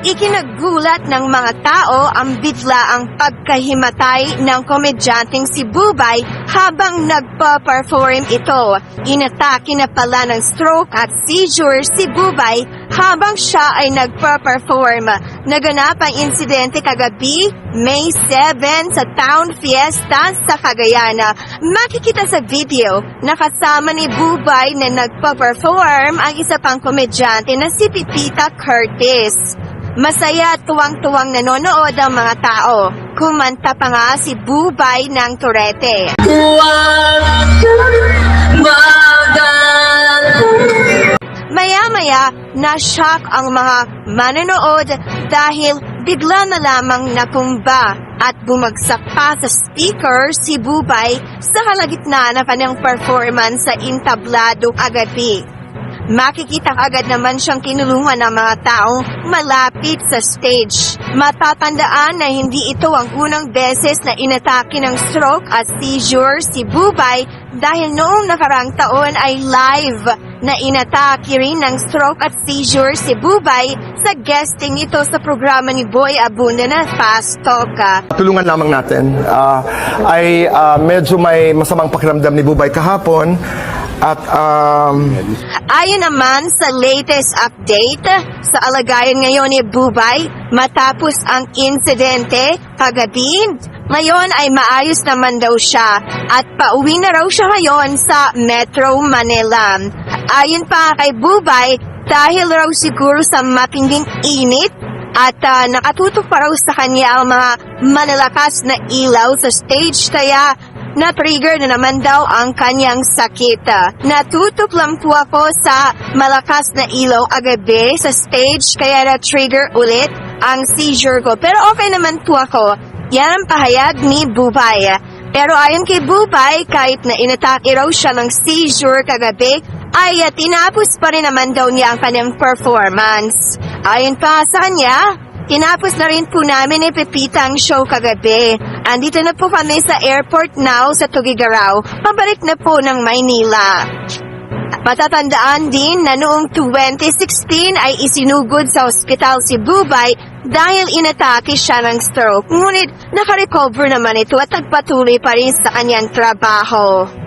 Ipinagulat ng mga tao ang bigla ang pagkahimatay ng komedyanteng si Bubay habang nagpa-perform ito. Inatake na pala ng stroke at seizure si Bubay habang siya ay nagpa-perform. Naganap ang insidente kagabi, May 7 sa Town Fiesta sa Cagayan. Makikita sa video, nakasama ni Bubay na nagpa-perform ang isa pang komedyante na si Pipita Curtis. Masaya at tuwang-tuwang nanonood ang mga tao. Kumanta pa nga si Bubay ng Torete. Maya-maya, na-shock ang mga manonood dahil bigla na lamang nakumba at bumagsak pa sa speaker si Bubay sa kalagitnaan ng kanyang performance sa intablado agabi. Makikita agad naman siyang kinulungan ng mga taong malapit sa stage. Matatandaan na hindi ito ang unang beses na inatake ng stroke at seizure si Bubay dahil noong nakarang taon ay live na inatake rin ng stroke at seizure si Bubay sa guesting ito sa programa ni Boy Abunda na Fast Talk. ah. tulungan lamang natin ah, ay ah, medyo may masamang pakiramdam ni Bubay kahapon at um, Ayon naman sa latest update, sa alagayan ngayon ni Bubay, matapos ang insidente kagabi, ngayon ay maayos naman daw siya at pauwi na raw siya ngayon sa Metro Manila. Ayon pa kay Bubay, dahil raw siguro sa matinding init at ah, nakatutok pa raw sa kanya ang mga malalakas na ilaw sa stage kaya na-trigger na naman daw ang kanyang sakit. Natutok lang po ako sa malakas na ilaw agabi sa stage kaya na-trigger ulit ang seizure ko. Pero okay naman po ako. Yan ang pahayag ni Bubay. Pero ayon kay Bubay, kahit na inatake raw siya ng seizure kagabi, ay tinapos pa rin naman daw niya ang kanyang performance. Ayon pa sa kanya, Tinapos na rin po namin ni Pepita ang show kagabi. Andito na po kami sa airport now sa Tugigaraw. Pabalik na po ng Maynila. Matatandaan din na noong 2016 ay isinugod sa ospital si Bubay dahil inatake siya ng stroke. Ngunit nakarecover naman ito at nagpatuloy pa rin sa kanyang trabaho.